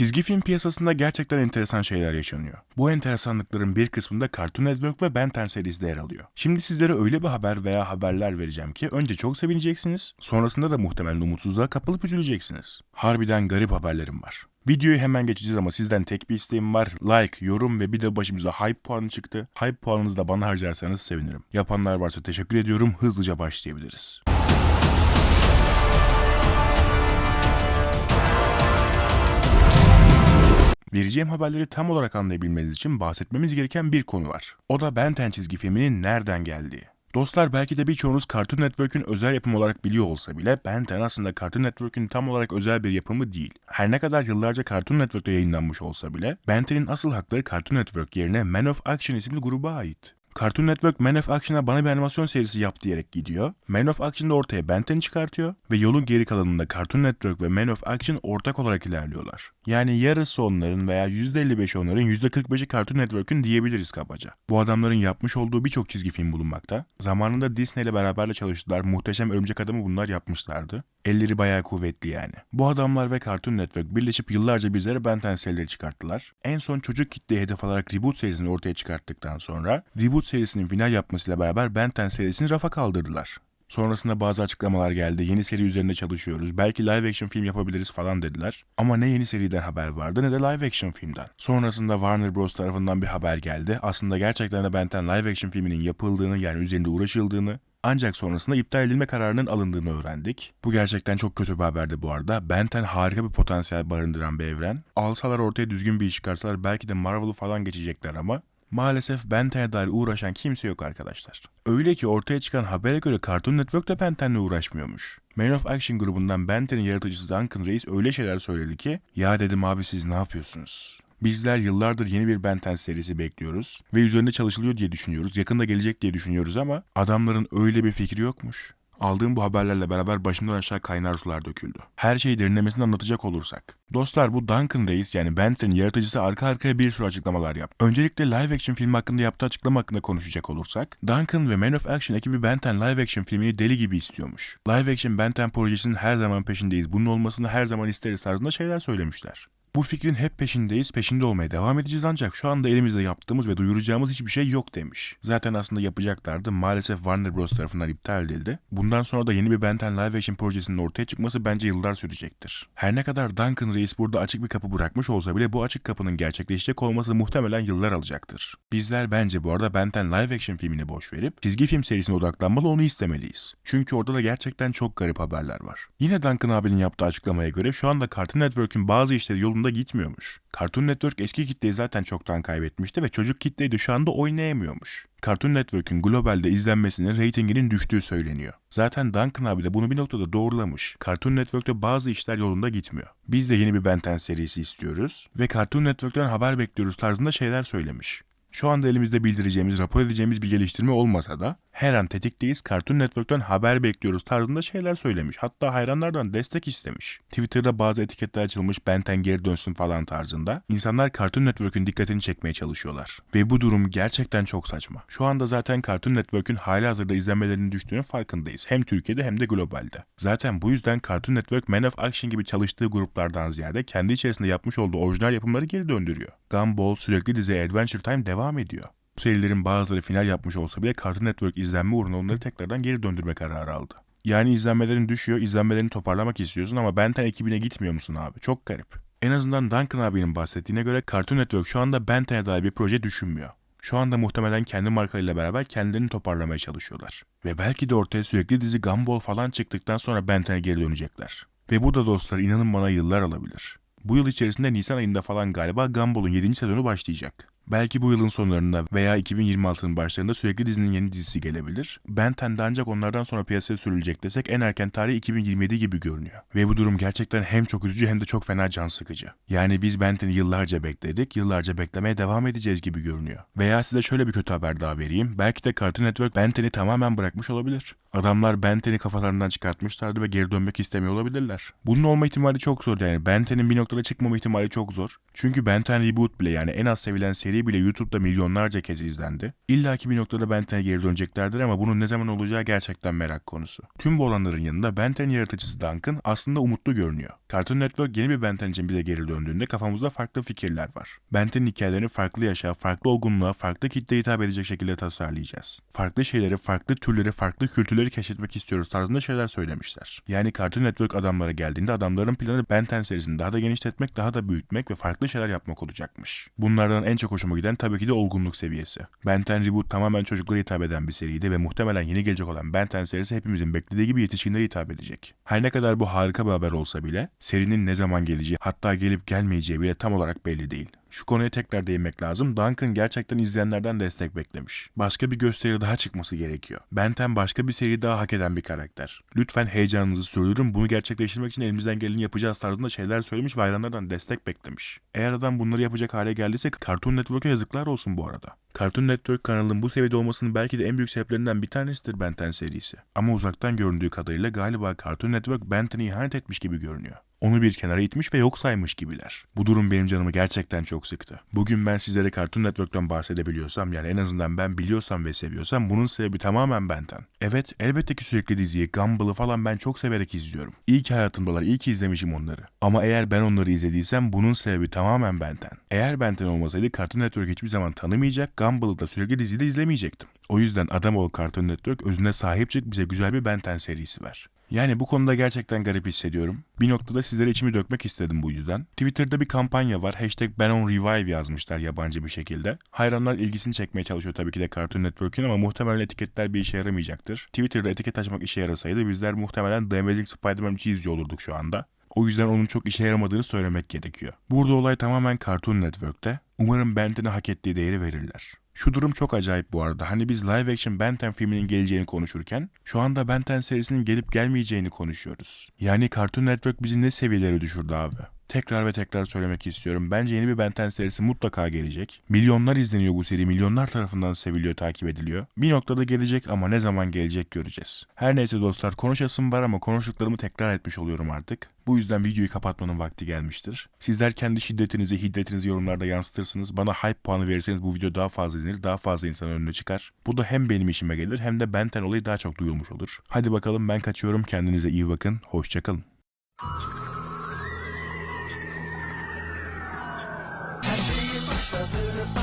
Çizgi film piyasasında gerçekten enteresan şeyler yaşanıyor. Bu enteresanlıkların bir kısmında Cartoon Network ve Ben 10 serisi de yer alıyor. Şimdi sizlere öyle bir haber veya haberler vereceğim ki önce çok sevineceksiniz, sonrasında da muhtemelen umutsuzluğa kapılıp üzüleceksiniz. Harbiden garip haberlerim var. Videoyu hemen geçeceğiz ama sizden tek bir isteğim var. Like, yorum ve bir de başımıza hype puanı çıktı. Hype puanınızı da bana harcarsanız sevinirim. Yapanlar varsa teşekkür ediyorum. Hızlıca başlayabiliriz. Vereceğim haberleri tam olarak anlayabilmeniz için bahsetmemiz gereken bir konu var. O da Ben 10 çizgi filminin nereden geldiği. Dostlar belki de birçoğunuz Cartoon Network'ün özel yapım olarak biliyor olsa bile Ben 10 aslında Cartoon Network'ün tam olarak özel bir yapımı değil. Her ne kadar yıllarca Cartoon Network'te yayınlanmış olsa bile Ben 10'in asıl hakları Cartoon Network yerine Man of Action isimli gruba ait. Cartoon Network Man of Action'a bana bir animasyon serisi yap diyerek gidiyor. Man of Action'da ortaya Ben 10 çıkartıyor ve yolun geri kalanında Cartoon Network ve Man of Action ortak olarak ilerliyorlar. Yani yarısı onların veya %55'i onların %45'i Cartoon Network'ün diyebiliriz kabaca. Bu adamların yapmış olduğu birçok çizgi film bulunmakta. Zamanında Disney ile beraber de çalıştılar. Muhteşem Örümcek Adam'ı bunlar yapmışlardı. Elleri bayağı kuvvetli yani. Bu adamlar ve Cartoon Network birleşip yıllarca bizlere Ben 10 serileri çıkarttılar. En son çocuk kitleye hedef alarak Reboot serisini ortaya çıkarttıktan sonra Reboot serisinin final yapmasıyla beraber Ben 10 serisini rafa kaldırdılar. Sonrasında bazı açıklamalar geldi. Yeni seri üzerinde çalışıyoruz. Belki live action film yapabiliriz falan dediler. Ama ne yeni seriden haber vardı ne de live action filmden. Sonrasında Warner Bros tarafından bir haber geldi. Aslında gerçekten de Ben 10 live action filminin yapıldığını yani üzerinde uğraşıldığını ancak sonrasında iptal edilme kararının alındığını öğrendik. Bu gerçekten çok kötü bir haberdi bu arada. Ben 10 harika bir potansiyel barındıran bir evren. Alsalar ortaya düzgün bir iş çıkarsalar belki de Marvel'ı falan geçecekler ama Maalesef Ben 10'e dair uğraşan kimse yok arkadaşlar. Öyle ki ortaya çıkan habere göre Cartoon Network de Ben 10'le uğraşmıyormuş. Man of Action grubundan Ben 10'in yaratıcısı Duncan Reis öyle şeyler söyledi ki ya dedim abi siz ne yapıyorsunuz? Bizler yıllardır yeni bir Ben 10 serisi bekliyoruz ve üzerinde çalışılıyor diye düşünüyoruz. Yakında gelecek diye düşünüyoruz ama adamların öyle bir fikri yokmuş. Aldığım bu haberlerle beraber başımdan aşağı kaynar sular döküldü. Her şeyi derinlemesine anlatacak olursak. Dostlar bu Duncan Reis yani Benton'in yaratıcısı arka arkaya bir sürü açıklamalar yaptı. Öncelikle live action film hakkında yaptığı açıklama hakkında konuşacak olursak. Duncan ve Man of Action ekibi Benton live action filmini deli gibi istiyormuş. Live action Benton projesinin her zaman peşindeyiz. Bunun olmasını her zaman isteriz tarzında şeyler söylemişler. Bu fikrin hep peşindeyiz, peşinde olmaya devam edeceğiz ancak şu anda elimizde yaptığımız ve duyuracağımız hiçbir şey yok demiş. Zaten aslında yapacaklardı. Maalesef Warner Bros. tarafından iptal edildi. Bundan sonra da yeni bir Ben 10 live action projesinin ortaya çıkması bence yıllar sürecektir. Her ne kadar Duncan Reis burada açık bir kapı bırakmış olsa bile bu açık kapının gerçekleşecek olması muhtemelen yıllar alacaktır. Bizler bence bu arada Ben 10 live action filmini boş verip çizgi film serisine odaklanmalı onu istemeliyiz. Çünkü orada da gerçekten çok garip haberler var. Yine Duncan abinin yaptığı açıklamaya göre şu anda Cartoon Network'ün bazı işleri yolunda gitmiyormuş. Cartoon Network eski kitleyi zaten çoktan kaybetmişti ve çocuk kitleyi de şu oynayamıyormuş. Cartoon Network'ün globalde izlenmesinin reytinginin düştüğü söyleniyor. Zaten Duncan abi de bunu bir noktada doğrulamış. Cartoon Network'te bazı işler yolunda gitmiyor. Biz de yeni bir Ben 10 serisi istiyoruz ve Cartoon Network'ten haber bekliyoruz tarzında şeyler söylemiş. Şu anda elimizde bildireceğimiz, rapor edeceğimiz bir geliştirme olmasa da her an tetikteyiz, Cartoon Network'ten haber bekliyoruz tarzında şeyler söylemiş. Hatta hayranlardan destek istemiş. Twitter'da bazı etiketler açılmış, Benten geri dönsün falan tarzında. İnsanlar Cartoon Network'ün dikkatini çekmeye çalışıyorlar. Ve bu durum gerçekten çok saçma. Şu anda zaten Cartoon Network'ün hali hazırda izlenmelerinin düştüğünün farkındayız. Hem Türkiye'de hem de globalde. Zaten bu yüzden Cartoon Network Man of Action gibi çalıştığı gruplardan ziyade kendi içerisinde yapmış olduğu orijinal yapımları geri döndürüyor. Gumball, sürekli dizi Adventure Time devam ediyor. Serilerin bazıları final yapmış olsa bile Cartoon Network izlenme uğruna onları tekrardan geri döndürme kararı aldı. Yani izlenmelerin düşüyor, izlenmelerini toparlamak istiyorsun ama Benten ekibine gitmiyor musun abi? Çok garip. En azından Duncan abinin bahsettiğine göre Cartoon Network şu anda Benten'e dair bir proje düşünmüyor. Şu anda muhtemelen kendi markalarıyla beraber kendilerini toparlamaya çalışıyorlar. Ve belki de ortaya sürekli dizi Gumball falan çıktıktan sonra Benten'e geri dönecekler. Ve bu da dostlar inanın bana yıllar alabilir. Bu yıl içerisinde Nisan ayında falan galiba Gumball'un 7. sezonu başlayacak. Belki bu yılın sonlarında veya 2026'nın başlarında sürekli dizinin yeni dizisi gelebilir. Ben 10'de ancak onlardan sonra piyasaya sürülecek desek en erken tarih 2027 gibi görünüyor. Ve bu durum gerçekten hem çok üzücü hem de çok fena can sıkıcı. Yani biz Ben 10'i yıllarca bekledik, yıllarca beklemeye devam edeceğiz gibi görünüyor. Veya size şöyle bir kötü haber daha vereyim. Belki de Cartoon Network Ben 10'i tamamen bırakmış olabilir. Adamlar Ben 10'i kafalarından çıkartmışlardı ve geri dönmek istemiyor olabilirler. Bunun olma ihtimali çok zor yani. Ben 10'in bir noktada çıkmama ihtimali çok zor. Çünkü Ben 10 Reboot bile yani en az sevilen seri seri bile YouTube'da milyonlarca kez izlendi. İlla ki bir noktada Ben 10'e geri döneceklerdir ama bunun ne zaman olacağı gerçekten merak konusu. Tüm bu olanların yanında Ben 10 yaratıcısı Duncan aslında umutlu görünüyor. Cartoon Network yeni bir Ben 10 için bile geri döndüğünde kafamızda farklı fikirler var. Ben 10'in hikayelerini farklı yaşa, farklı olgunluğa, farklı kitleye hitap edecek şekilde tasarlayacağız. Farklı şeyleri, farklı türleri, farklı kültürleri keşfetmek istiyoruz tarzında şeyler söylemişler. Yani Cartoon Network adamlara geldiğinde adamların planı Ben 10 serisini daha da genişletmek, daha da büyütmek ve farklı şeyler yapmak olacakmış. Bunlardan en çok hoşuma giden tabii ki de olgunluk seviyesi. Ben 10 Reboot tamamen çocuklara hitap eden bir seriydi ve muhtemelen yeni gelecek olan Ben 10 serisi hepimizin beklediği gibi yetişkinlere hitap edecek. Her ne kadar bu harika bir haber olsa bile serinin ne zaman geleceği hatta gelip gelmeyeceği bile tam olarak belli değil. Şu konuya tekrar değinmek lazım. Duncan gerçekten izleyenlerden destek beklemiş. Başka bir gösteri daha çıkması gerekiyor. Benten başka bir seri daha hak eden bir karakter. Lütfen heyecanınızı sürdürün. Bunu gerçekleştirmek için elimizden geleni yapacağız tarzında şeyler söylemiş ve hayranlardan destek beklemiş. Eğer adam bunları yapacak hale geldiyse Cartoon Network'e yazıklar olsun bu arada. Cartoon Network kanalının bu seviyede olmasının belki de en büyük sebeplerinden bir tanesidir Ben 10 serisi. Ama uzaktan göründüğü kadarıyla galiba Cartoon Network Ben 10'e ihanet etmiş gibi görünüyor. Onu bir kenara itmiş ve yok saymış gibiler. Bu durum benim canımı gerçekten çok sıktı. Bugün ben sizlere Cartoon Network'ten bahsedebiliyorsam yani en azından ben biliyorsam ve seviyorsam bunun sebebi tamamen benden. Evet elbette ki sürekli diziyi, Gumball'ı falan ben çok severek izliyorum. İyi ki hayatımdalar, iyi ki izlemişim onları. Ama eğer ben onları izlediysem bunun sebebi tamamen benden. Eğer benden olmasaydı Cartoon Network hiçbir zaman tanımayacak, Gumball'ı da sürekli dizide izlemeyecektim. O yüzden adam ol Cartoon Network özüne sahip çık bize güzel bir Ben 10 serisi ver. Yani bu konuda gerçekten garip hissediyorum. Bir noktada sizlere içimi dökmek istedim bu yüzden. Twitter'da bir kampanya var. Hashtag Ben on Revive yazmışlar yabancı bir şekilde. Hayranlar ilgisini çekmeye çalışıyor tabii ki de Cartoon Network'ün ama muhtemelen etiketler bir işe yaramayacaktır. Twitter'da etiket açmak işe yarasaydı bizler muhtemelen The Amazing Spider-Man 3'ü izliyor olurduk şu anda. O yüzden onun çok işe yaramadığını söylemek gerekiyor. Burada olay tamamen Cartoon Network'te. Umarım Ben 10'e hak ettiği değeri verirler. Şu durum çok acayip bu arada. Hani biz live action Ben 10 filminin geleceğini konuşurken şu anda Ben 10 serisinin gelip gelmeyeceğini konuşuyoruz. Yani Cartoon Network bizi ne seviyelere düşürdü abi. Tekrar ve tekrar söylemek istiyorum. Bence yeni bir Ben 10 serisi mutlaka gelecek. Milyonlar izleniyor bu seri. Milyonlar tarafından seviliyor, takip ediliyor. Bir noktada gelecek ama ne zaman gelecek göreceğiz. Her neyse dostlar konuşasım var ama konuştuklarımı tekrar etmiş oluyorum artık. Bu yüzden videoyu kapatmanın vakti gelmiştir. Sizler kendi şiddetinizi, hiddetinizi yorumlarda yansıtırsınız. Bana hype puanı verirseniz bu video daha fazla izlenir, daha fazla insan önüne çıkar. Bu da hem benim işime gelir hem de Ben 10 olayı daha çok duyulmuş olur. Hadi bakalım ben kaçıyorum. Kendinize iyi bakın. Hoşçakalın. to the